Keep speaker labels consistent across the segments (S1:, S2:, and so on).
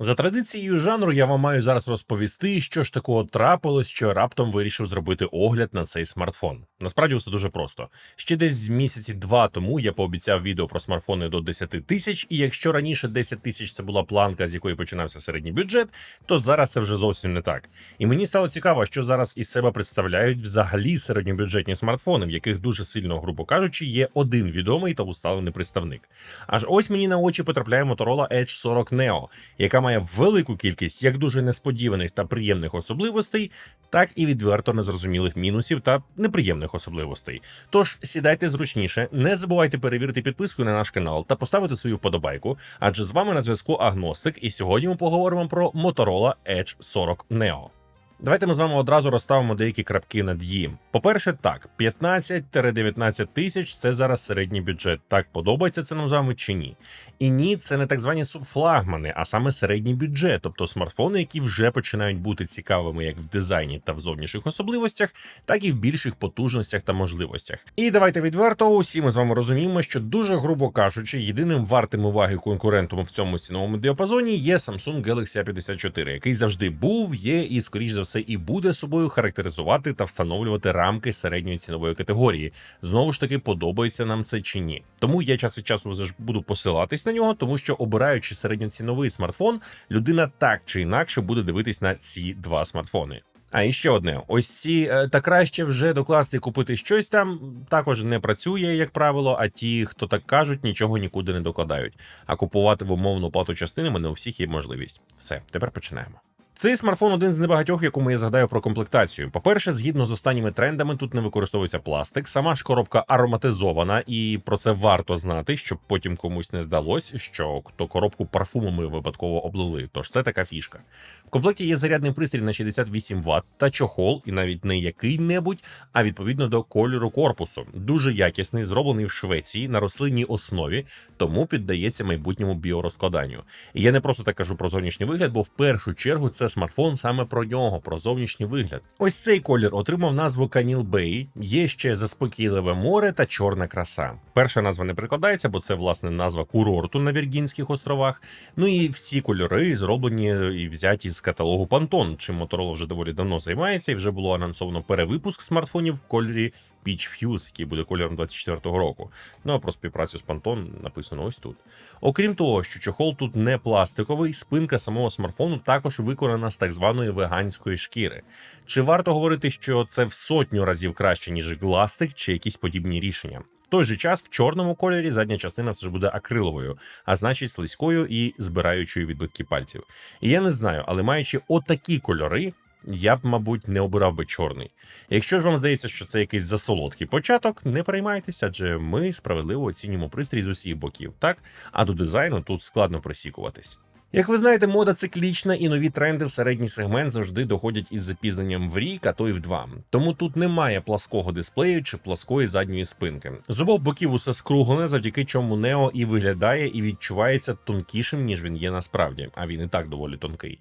S1: За традицією жанру я вам маю зараз розповісти, що ж такого трапилось, що раптом вирішив зробити огляд на цей смартфон. Насправді все дуже просто. Ще десь з місяці два тому я пообіцяв відео про смартфони до 10 тисяч, і якщо раніше 10 тисяч це була планка, з якої починався середній бюджет, то зараз це вже зовсім не так. І мені стало цікаво, що зараз із себе представляють взагалі середньобюджетні смартфони, в яких дуже сильно, грубо кажучи, є один відомий та усталений представник. Аж ось мені на очі потрапляє Motorola Edge 40 Neo, яка має велику кількість як дуже несподіваних та приємних особливостей, так і відверто незрозумілих мінусів та неприємних особливостей. Тож сідайте зручніше, не забувайте перевірити підписку на наш канал та поставити свою вподобайку, адже з вами на зв'язку Агностик, і сьогодні ми поговоримо про Motorola Edge 40 Neo. Давайте ми з вами одразу розставимо деякі крапки над «і». По-перше, так, 15-19 тисяч це зараз середній бюджет. Так подобається це нам з вами чи ні? І ні, це не так звані субфлагмани, а саме середній бюджет, тобто смартфони, які вже починають бути цікавими як в дизайні та в зовнішніх особливостях, так і в більших потужностях та можливостях. І давайте відверто, усі ми з вами розуміємо, що дуже грубо кажучи, єдиним вартим уваги конкурентом в цьому ціновому діапазоні є Samsung Galaxy A54, який завжди був, є і, скоріш за все, і буде собою характеризувати та встановлювати рамки середньої цінової категорії. Знову ж таки, подобається нам це чи ні. Тому я час від часу буду посилатись на нього, тому що обираючи середньоціновий смартфон, людина так чи інакше буде дивитись на ці два смартфони. А і ще одне: ось ці е, та краще вже докласти купити щось там також не працює, як правило. А ті, хто так кажуть, нічого нікуди не докладають. А купувати в умовну плату частинами не у всіх є можливість. Все, тепер починаємо. Цей смартфон один з небагатьох, якому я згадаю про комплектацію. По-перше, згідно з останніми трендами, тут не використовується пластик. Сама ж коробка ароматизована, і про це варто знати, щоб потім комусь не здалось, що то коробку парфумами випадково облили. Тож це така фішка. В комплекті є зарядний пристрій на 68 Вт та чохол, і навіть не який-небудь, а відповідно до кольору корпусу. Дуже якісний, зроблений в Швеції на рослинній основі, тому піддається майбутньому біорозкладанню. І я не просто так кажу про зовнішній вигляд, бо в першу чергу це смартфон саме про нього, про зовнішній вигляд. Ось цей колір отримав назву Каніл Бей. Є ще заспокійливе море та чорна краса. Перша назва не прикладається, бо це власне назва курорту на Віргінських островах. Ну і всі кольори зроблені і взяті з каталогу Pantone, чим Motorola вже доволі давно займається, і вже було анонсовано перевипуск смартфонів в кольорі Peach Fuse, який буде кольором 24-го року. Ну а про співпрацю з Pantone написано ось тут. Окрім того, що чохол тут не пластиковий, спинка самого смартфону також виконана з так званої веганської шкіри. Чи варто говорити, що це в сотню разів краще, ніж гластик чи якісь подібні рішення? В той же час в чорному кольорі задня частина все ж буде акриловою, а значить слизькою і збираючою відбитки пальців. І я не знаю, але маючи отакі кольори. Я б, мабуть, не обирав би чорний. Якщо ж вам здається, що це якийсь засолодкий початок, не переймайтеся, адже ми справедливо оцінюємо пристрій з усіх боків, так? А до дизайну тут складно присікуватись. Як ви знаєте, мода циклічна і нові тренди в середній сегмент завжди доходять із запізненням в рік, а то й в два. Тому тут немає плаского дисплею чи пласкої задньої спинки. З обох боків усе скруглене, завдяки чому Нео і виглядає, і відчувається тонкішим, ніж він є насправді, а він і так доволі тонкий.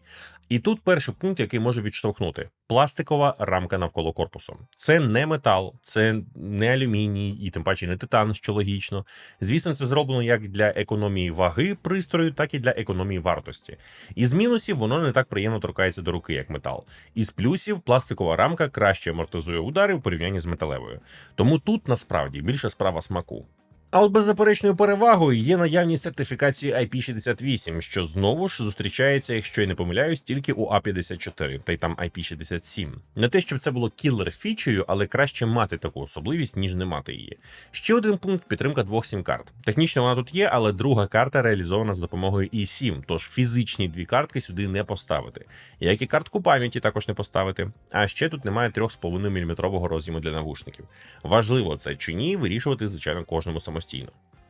S1: І тут перший пункт, який може відштовхнути: пластикова рамка навколо корпусу. Це не метал, це не алюміній, і тим паче не титан, що логічно. Звісно, це зроблено як для економії ваги пристрою, так і для економії вартості. Із мінусів воно не так приємно торкається до руки, як метал. Із плюсів пластикова рамка краще амортизує удари в порівнянні з металевою. Тому тут насправді більше справа смаку. А от беззаперечною перевагою є наявність сертифікації IP68, що знову ж зустрічається, якщо я не помиляюсь, тільки у A54, та й там IP67. Не те, щоб це було кілер фічею, але краще мати таку особливість, ніж не мати її. Ще один пункт підтримка двох сім-карт. Технічно вона тут є, але друга карта реалізована з допомогою i7, тож фізичні дві картки сюди не поставити. Як і картку пам'яті також не поставити. А ще тут немає 3,5 мм роз'єму для навушників. Важливо це чи ні, вирішувати, звичайно, кожному самостійно.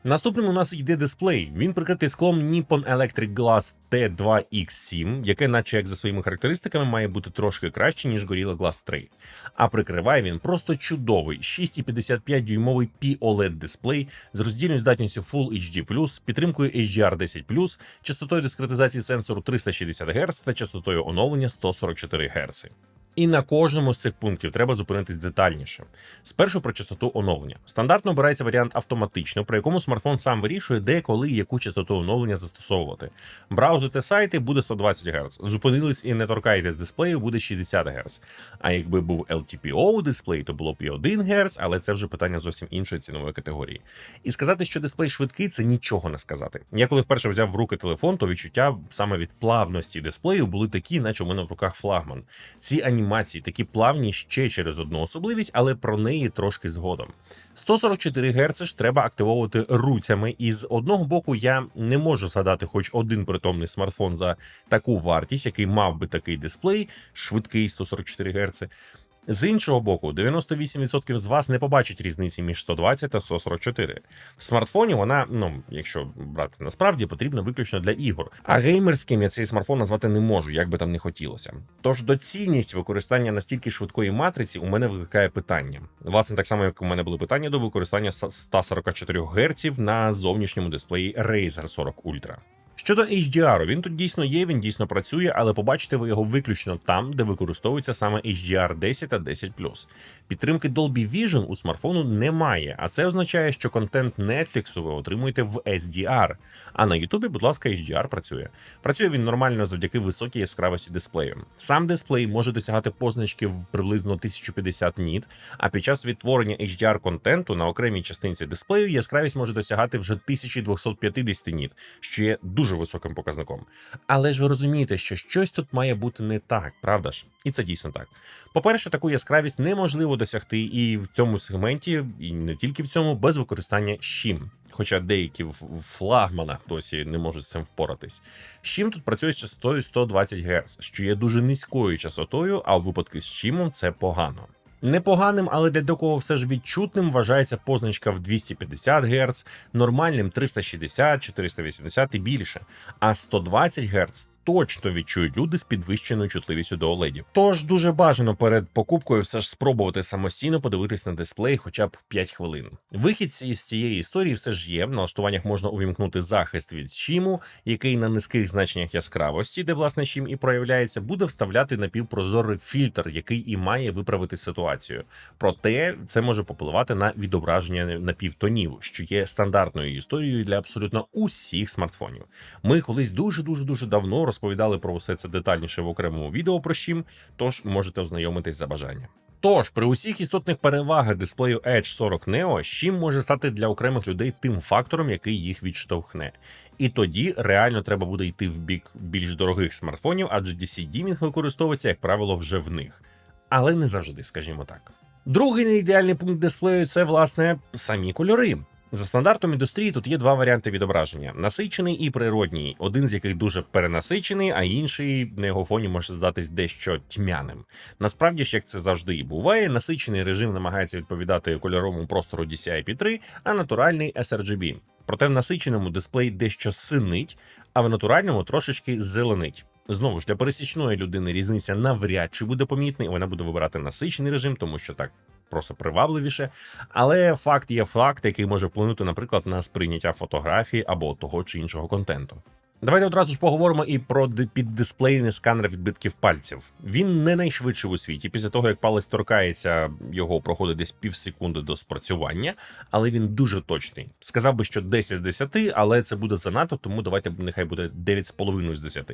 S1: Наступним у нас йде дисплей. Він прикритий склом Nippon Electric Glass T2X7, яке, наче як за своїми характеристиками, має бути трошки краще, ніж Gorilla Glass 3. А прикриває він просто чудовий 6,55 дюймовий POLED дисплей з роздільною здатністю Full HD+, підтримкою HDR10+, частотою дискретизації сенсору 360 Гц та частотою оновлення 144 Гц. І на кожному з цих пунктів треба зупинитись детальніше. Спершу про частоту оновлення. Стандартно обирається варіант автоматично, при якому смартфон сам вирішує, де, коли і яку частоту оновлення застосовувати. Браузити сайти буде 120 Гц. Зупинились і не торкаєтесь дисплею, буде 60 Гц. А якби був LTPO дисплей, то було б і 1 Гц, але це вже питання зовсім іншої цінової категорії. І сказати, що дисплей швидкий, це нічого не сказати. Я коли вперше взяв в руки телефон, то відчуття саме від плавності дисплею були такі, наче у мене в руках флагман. Ці анімації такі плавні ще через одну особливість, але про неї трошки згодом. 144 Гц ж треба активовувати руцями, і з одного боку я не можу згадати хоч один притомний смартфон за таку вартість, який мав би такий дисплей, швидкий 144 Гц. З іншого боку, 98% з вас не побачить різниці між 120 та 144. В смартфоні вона, ну якщо брати насправді, потрібна виключно для ігор. А геймерським я цей смартфон назвати не можу, як би там не хотілося. Тож доцільність використання настільки швидкої матриці у мене викликає питання. Власне, так само, як у мене були питання до використання 144 Гц на зовнішньому дисплеї Razer 40 Ultra. Щодо HDR, він тут дійсно є, він дійсно працює, але побачите ви його виключно там, де використовується саме HDR 10 та 10 Підтримки Dolby Vision у смартфону немає, а це означає, що контент Netflix ви отримуєте в SDR. А на YouTube, будь ласка, HDR працює. Працює він нормально завдяки високій яскравості дисплею. Сам дисплей може досягати позначки в приблизно 1050 ніт, а під час відтворення HDR контенту на окремій частинці дисплею яскравість може досягати вже 1250 ніт, що є дуже високим показником. Але ж ви розумієте, що щось тут має бути не так, правда ж? І це дійсно так. По-перше, таку яскравість неможливо досягти і в цьому сегменті, і не тільки в цьому, без використання щім. Хоча деякі в флагманах досі не можуть з цим впоратись. Щім тут працює з частотою 120 Гц, що є дуже низькою частотою, а у випадку з щімом це погано. Непоганим, але для такого все ж відчутним вважається позначка в 250 Гц, нормальним 360, 480 і більше, а 120 Гц точно відчують люди з підвищеною чутливістю до OLED. Тож дуже бажано перед покупкою все ж спробувати самостійно подивитись на дисплей хоча б 5 хвилин. Вихід з цієї історії все ж є. В налаштуваннях можна увімкнути захист від щіму, який на низьких значеннях яскравості, де власне щім і проявляється, буде вставляти напівпрозорий фільтр, який і має виправити ситуацію. Проте це може попливати на відображення напівтонів, що є стандартною історією для абсолютно усіх смартфонів. Ми колись дуже дуже дуже давно розповідали про усе це детальніше в окремому відео про щім, тож можете ознайомитись за бажанням. Тож, при усіх істотних перевагах дисплею Edge 40 Neo, щім може стати для окремих людей тим фактором, який їх відштовхне. І тоді реально треба буде йти в бік більш дорогих смартфонів, адже DC Dimming використовується, як правило, вже в них. Але не завжди, скажімо так. Другий неідеальний пункт дисплею це, власне, самі кольори. За стандартом індустрії тут є два варіанти відображення: насичений і природній, один з яких дуже перенасичений, а інший на його фоні може здатись дещо тьмяним. Насправді ж, як це завжди і буває, насичений режим намагається відповідати кольоровому простору DCI-P3, а натуральний sRGB. Проте в насиченому дисплей дещо синить, а в натуральному трошечки зеленить. Знову ж для пересічної людини різниця навряд чи буде помітна, і вона буде вибирати насичений режим, тому що так просто привабливіше. Але факт є факт, який може вплинути, наприклад, на сприйняття фотографії або того чи іншого контенту. Давайте одразу ж поговоримо і про піддисплейний сканер відбитків пальців. Він не найшвидший у світі. Після того як палець торкається, його проходить десь пів секунди до спрацювання, але він дуже точний. Сказав би, що 10 з 10, але це буде занадто, тому давайте нехай буде 9,5 з 10.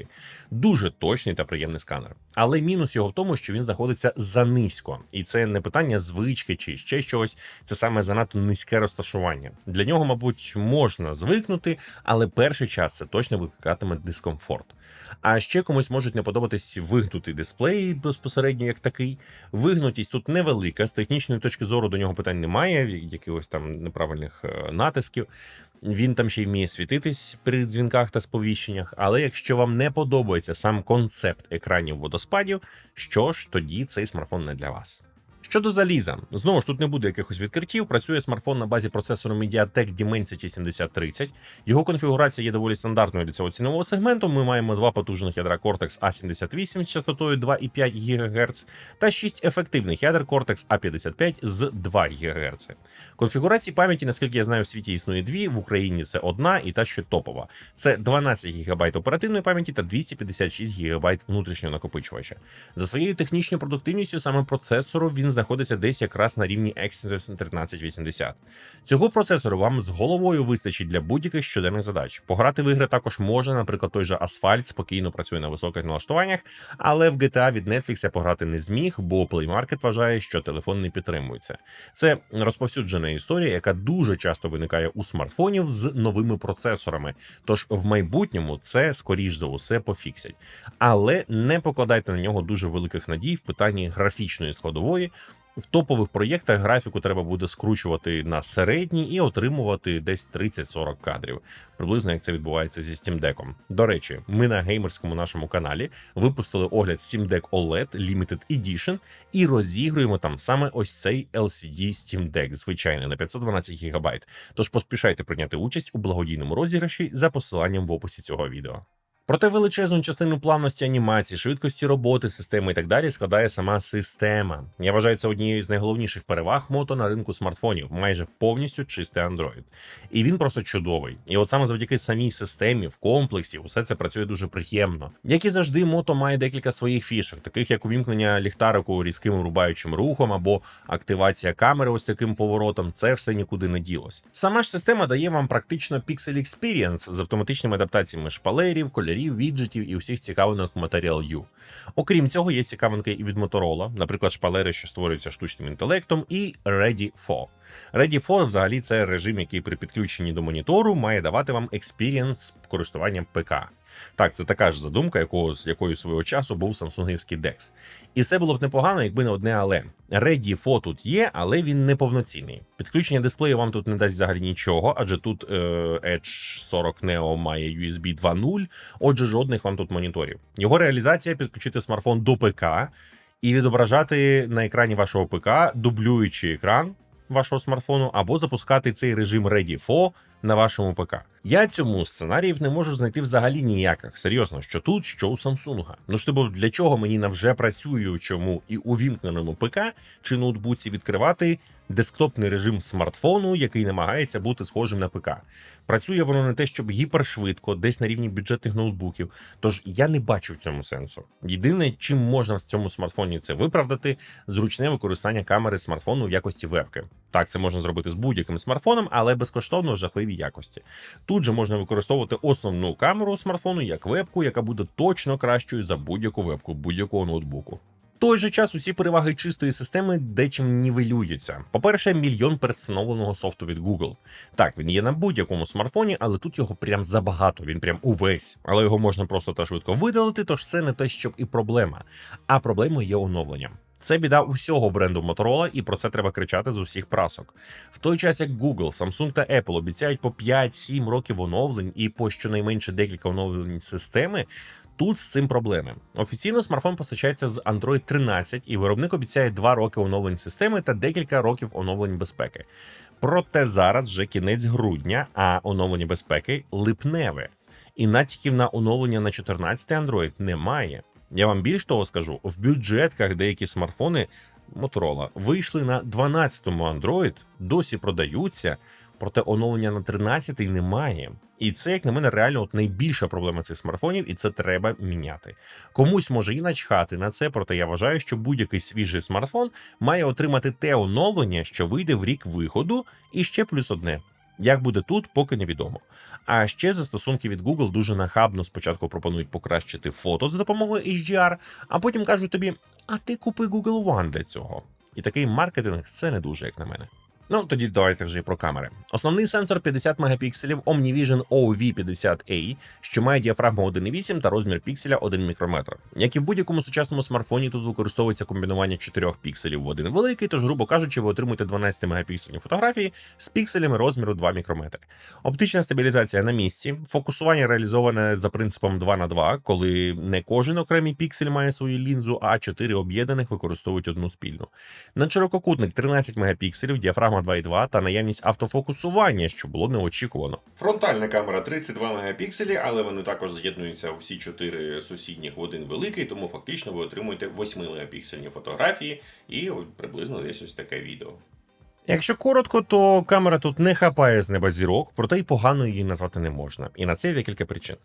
S1: Дуже точний та приємний сканер. Але мінус його в тому, що він знаходиться за низько, і це не питання звички чи ще щось. Це саме занадто низьке розташування. Для нього, мабуть, можна звикнути, але перший час це точно викликатиме дискомфорт. А ще комусь можуть не подобатись вигнутий дисплей безпосередньо як такий. Вигнутість тут невелика, з технічної точки зору до нього питань немає, якихось там неправильних е, натисків. Він там ще й вміє світитись при дзвінках та сповіщеннях. Але якщо вам не подобається сам концепт екранів водоспадів, що ж тоді цей смартфон не для вас. Щодо заліза, знову ж тут не буде якихось відкриттів. Працює смартфон на базі процесору MediaTek Dimensity 7030. Його конфігурація є доволі стандартною для цього цінового сегменту. Ми маємо два потужних ядра Cortex A78 з частотою 2,5 ГГц та 6 ефективних ядер Cortex A55 з 2 ГГц. Конфігурації пам'яті, наскільки я знаю, в світі існує дві. В Україні це одна і та що топова. Це 12 ГБ оперативної пам'яті та 256 ГБ внутрішнього накопичувача. За своєю технічною продуктивністю саме процесору він знаходиться десь якраз на рівні Exynos 1380. Цього процесору вам з головою вистачить для будь-яких щоденних задач. Пограти в ігри також можна, наприклад, той же Асфальт спокійно працює на високих налаштуваннях, але в GTA від Netflix я пограти не зміг, бо Play Market вважає, що телефон не підтримується. Це розповсюджена історія, яка дуже часто виникає у смартфонів з новими процесорами. Тож в майбутньому це скоріш за усе пофіксять. Але не покладайте на нього дуже великих надій в питанні графічної складової. В топових проєктах графіку треба буде скручувати на середній і отримувати десь 30-40 кадрів, приблизно як це відбувається зі Steam Deck. До речі, ми на геймерському нашому каналі випустили огляд Steam Deck OLED Limited Edition і розігруємо там саме ось цей LCD Steam Deck, звичайний на 512 ГБ. Тож поспішайте прийняти участь у благодійному розіграші за посиланням в описі цього відео. Проте величезну частину плавності анімації, швидкості роботи системи і так далі складає сама система. Я вважаю це однією з найголовніших переваг мото на ринку смартфонів, майже повністю чистий Android. І він просто чудовий. І от саме завдяки самій системі в комплексі усе це працює дуже приємно. Як і завжди, мото має декілька своїх фішок, таких як увімкнення ліхтарику різким рубаючим рухом або активація камери ось таким поворотом. Це все нікуди не ділось. Сама ж система дає вам практично Pixel Experience з автоматичними адаптаціями шпалерів, кольорів, віджитів і усіх цікавинок Material U. Окрім цього, є цікавинки і від Motorola, наприклад, шпалери, що створюються штучним інтелектом, і Ready for. Ready for взагалі це режим, який при підключенні до монітору має давати вам експірієнс користування ПК. Так, це така ж задумка, якого, з якою свого часу був самсунгівський DeX. І все було б непогано, якби не одне але. Ready for тут є, але він не повноцінний. Підключення дисплею вам тут не дасть взагалі нічого, адже тут е, Edge 40 Neo має USB 2.0, отже, жодних вам тут моніторів. Його реалізація підключити смартфон до ПК і відображати на екрані вашого ПК, дублюючи екран вашого смартфону, або запускати цей режим Ready for на вашому ПК. Я цьому сценаріїв не можу знайти взагалі ніяких. Серйозно, що тут, що у Samsung. Ну ж типу, для чого мені на вже працюючому і увімкненому ПК чи ноутбуці відкривати десктопний режим смартфону, який намагається бути схожим на ПК. Працює воно не те, щоб гіпершвидко, десь на рівні бюджетних ноутбуків. Тож я не бачу в цьому сенсу. Єдине, чим можна в цьому смартфоні це виправдати, зручне використання камери смартфону в якості вебки. Так, це можна зробити з будь-яким смартфоном, але безкоштовно в жахливій якості. Тут же можна використовувати основну камеру смартфону як вебку, яка буде точно кращою за будь-яку вебку будь-якого ноутбуку. В той же час усі переваги чистої системи дечим нівелюються. По-перше, мільйон передстановленого софту від Google. Так, він є на будь-якому смартфоні, але тут його прям забагато, він прям увесь. Але його можна просто та швидко видалити, тож це не те, щоб і проблема. А проблемою є оновлення. Це біда усього бренду Motorola, і про це треба кричати з усіх прасок. В той час як Google, Samsung та Apple обіцяють по 5-7 років оновлень і по щонайменше декілька оновлень системи. Тут з цим проблеми. Офіційно смартфон постачається з Android 13, і виробник обіцяє 2 роки оновлень системи та декілька років оновлень безпеки. Проте зараз вже кінець грудня, а оновлення безпеки липневе. І натяків на оновлення на 14 Android немає. Я вам більш того скажу: в бюджетках деякі смартфони Motorola вийшли на 12-му Android, досі продаються, проте оновлення на 13-й немає. І це, як на мене, реально от найбільша проблема цих смартфонів, і це треба міняти. Комусь може і начхати на це, проте я вважаю, що будь-який свіжий смартфон має отримати те оновлення, що вийде в рік виходу, і ще плюс одне. Як буде тут, поки невідомо. А ще застосунки від Google дуже нахабно спочатку пропонують покращити фото за допомогою HDR, а потім кажуть тобі: а ти купи Google One для цього. І такий маркетинг це не дуже, як на мене. Ну тоді давайте вже і про камери. Основний сенсор 50 мегапікселів OmniVision OV50A, що має діафрагму 1,8 та розмір пікселя 1 мікрометр. Як і в будь-якому сучасному смартфоні, тут використовується комбінування 4 пікселів в один великий, тож, грубо кажучи, ви отримуєте 12 мегапіксельні фотографії з пікселями розміру 2 мікрометри. Оптична стабілізація на місці, фокусування реалізоване за принципом 2 на 2, коли не кожен окремий піксель має свою лінзу, а 4 об'єднаних використовують одну спільну. На ширококутник 13 мегапікселів, діафрагма 2,2 та наявність автофокусування, що було неочікувано. Фронтальна камера 32 мегапікселі, але вони також з'єднуються усі 4 сусідніх в один великий, тому фактично ви отримуєте 8 мегапіксельні фотографії і приблизно десь ось таке відео. Якщо коротко, то камера тут не хапає з неба зірок, проте й погано її назвати не можна. І на це є декілька причин.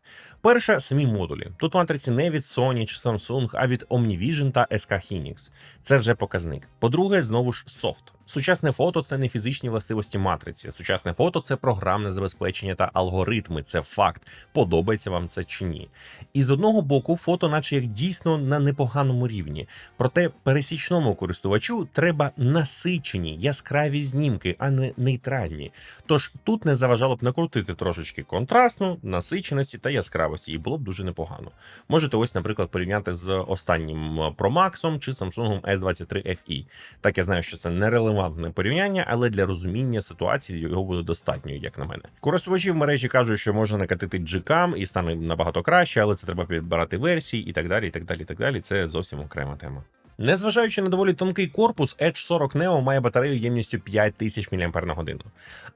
S1: Перша самі модулі. Тут матриці не від Sony чи Samsung, а від Omnivision та SK Hynix. Це вже показник. По-друге, знову ж софт. Сучасне фото це не фізичні властивості матриці. Сучасне фото це програмне забезпечення та алгоритми. Це факт. Подобається вам це чи ні. І з одного боку, фото, наче як дійсно на непоганому рівні. Проте пересічному користувачу треба насичені, яскраві знімки, а не нейтральні. Тож тут не заважало б накрутити трошечки контрастну, насиченості та яскравості, і було б дуже непогано. Можете ось, наприклад, порівняти з останнім Pro Max чи Samsung S23 FE. Так я знаю, що це нерелевантне порівняння, але для розуміння ситуації його буде достатньо, як на мене. Користувачі в мережі кажуть, що можна накатити Gcam і стане набагато краще, але це треба підбирати версії і так далі. І так далі. І так далі. Це зовсім окрема тема. Незважаючи на доволі тонкий корпус, Edge 40 Neo має батарею ємністю 5000 мАч,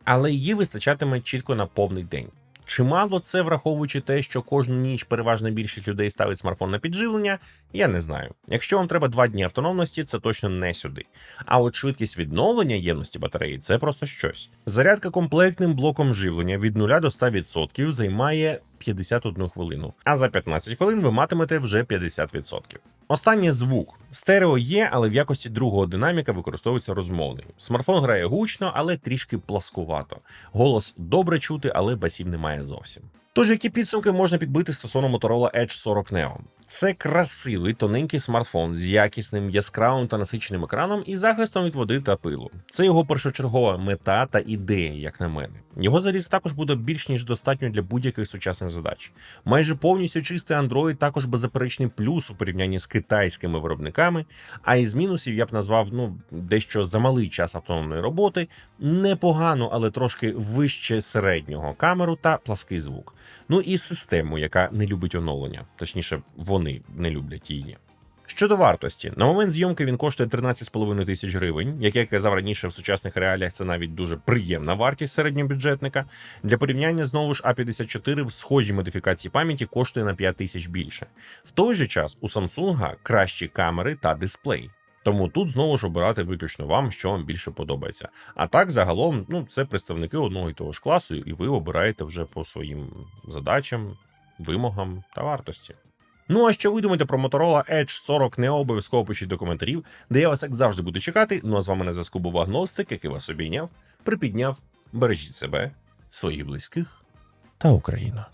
S1: але її вистачатиме чітко на повний день. Чимало це, враховуючи те, що кожну ніч переважна більшість людей ставить смартфон на підживлення, я не знаю. Якщо вам треба два дні автономності, це точно не сюди. А от швидкість відновлення ємності батареї це просто щось. Зарядка комплектним блоком живлення від 0 до 100% займає 51 хвилину, а за 15 хвилин ви матимете вже 50%. Останнє звук. Стерео є, але в якості другого динаміка використовується розмовний. Смартфон грає гучно, але трішки пласкувато. Голос добре чути, але басів немає зовсім. Тож, які підсумки можна підбити стосовно Motorola Edge 40 Neo? Це красивий тоненький смартфон з якісним яскравим та насиченим екраном і захистом від води та пилу. Це його першочергова мета та ідея, як на мене. Його заліз також буде більш ніж достатньо для будь-яких сучасних задач. Майже повністю чистий Android також беззаперечний плюс у порівнянні з китайськими виробниками. А із мінусів я б назвав ну дещо замалий час автономної роботи, непогано, але трошки вище середнього камеру та плаский звук. Ну і систему, яка не любить оновлення, точніше, вони не люблять її. Щодо вартості, на момент зйомки він коштує 13,5 тисяч гривень. Як я казав раніше, в сучасних реаліях це навіть дуже приємна вартість середньобюджетника. Для порівняння знову ж A54 в схожій модифікації пам'яті коштує на 5 тисяч більше. В той же час у Samsung кращі камери та дисплей. Тому тут знову ж обирати виключно вам, що вам більше подобається. А так, загалом, ну це представники одного і того ж класу, і ви обираєте вже по своїм задачам, вимогам та вартості. Ну а що ви думаєте про Motorola Edge 40 не обов'язково пишіть до коментарів, де я вас як завжди буду чекати. Ну а з вами на зв'язку був Агностик, який вас обійняв, припідняв, бережіть себе, своїх близьких та Україну.